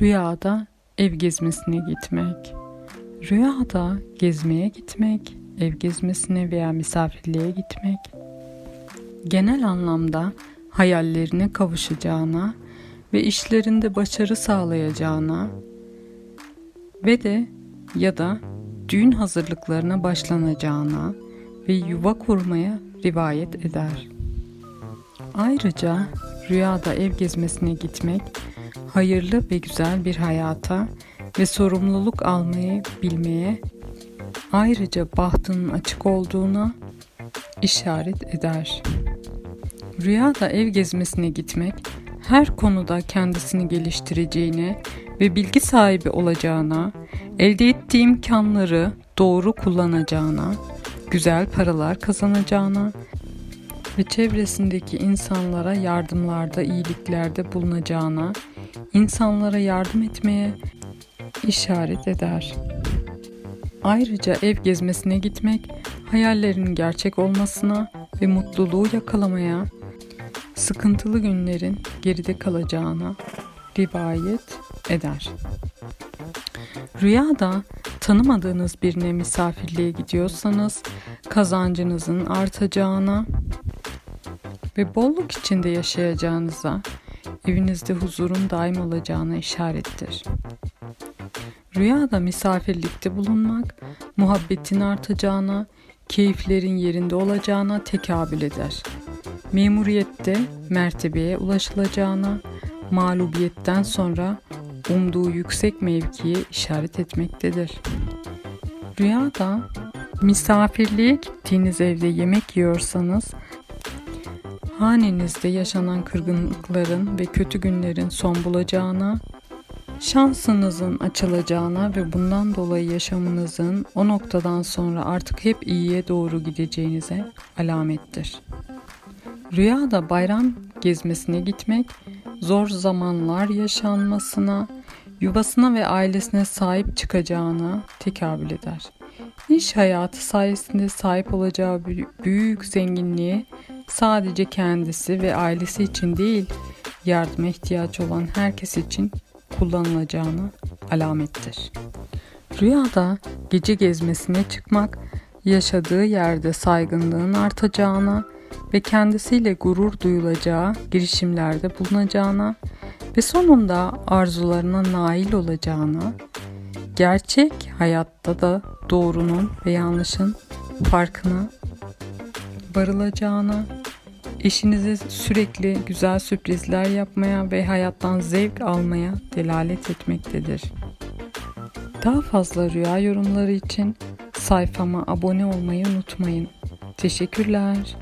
Rüyada ev gezmesine gitmek. Rüyada gezmeye gitmek, ev gezmesine veya misafirliğe gitmek. Genel anlamda hayallerine kavuşacağına ve işlerinde başarı sağlayacağına ve de ya da düğün hazırlıklarına başlanacağına ve yuva kurmaya rivayet eder. Ayrıca rüyada ev gezmesine gitmek hayırlı ve güzel bir hayata ve sorumluluk almayı bilmeye ayrıca bahtının açık olduğuna işaret eder. Rüyada ev gezmesine gitmek her konuda kendisini geliştireceğine ve bilgi sahibi olacağına, elde ettiği imkanları doğru kullanacağına, güzel paralar kazanacağına ve çevresindeki insanlara yardımlarda, iyiliklerde bulunacağına, insanlara yardım etmeye işaret eder. Ayrıca ev gezmesine gitmek hayallerinin gerçek olmasına ve mutluluğu yakalamaya, sıkıntılı günlerin geride kalacağına rivayet eder. Rüyada tanımadığınız birine misafirliğe gidiyorsanız kazancınızın artacağına ve bolluk içinde yaşayacağınıza, evinizde huzurun daim olacağına işarettir. Rüyada misafirlikte bulunmak, muhabbetin artacağına, keyiflerin yerinde olacağına tekabül eder. Memuriyette mertebeye ulaşılacağına, mağlubiyetten sonra umduğu yüksek mevkiye işaret etmektedir. Rüyada misafirliğe gittiğiniz evde yemek yiyorsanız hanenizde yaşanan kırgınlıkların ve kötü günlerin son bulacağına, şansınızın açılacağına ve bundan dolayı yaşamınızın o noktadan sonra artık hep iyiye doğru gideceğinize alamettir. Rüyada bayram gezmesine gitmek, zor zamanlar yaşanmasına, yuvasına ve ailesine sahip çıkacağına tekabül eder. İş hayatı sayesinde sahip olacağı büyük zenginliğe sadece kendisi ve ailesi için değil, yardıma ihtiyaç olan herkes için kullanılacağına alamettir. Rüyada gece gezmesine çıkmak, yaşadığı yerde saygınlığın artacağına ve kendisiyle gurur duyulacağı girişimlerde bulunacağına ve sonunda arzularına nail olacağına, gerçek hayatta da doğrunun ve yanlışın farkına varılacağına, eşinize sürekli güzel sürprizler yapmaya ve hayattan zevk almaya delalet etmektedir. Daha fazla rüya yorumları için sayfama abone olmayı unutmayın. Teşekkürler.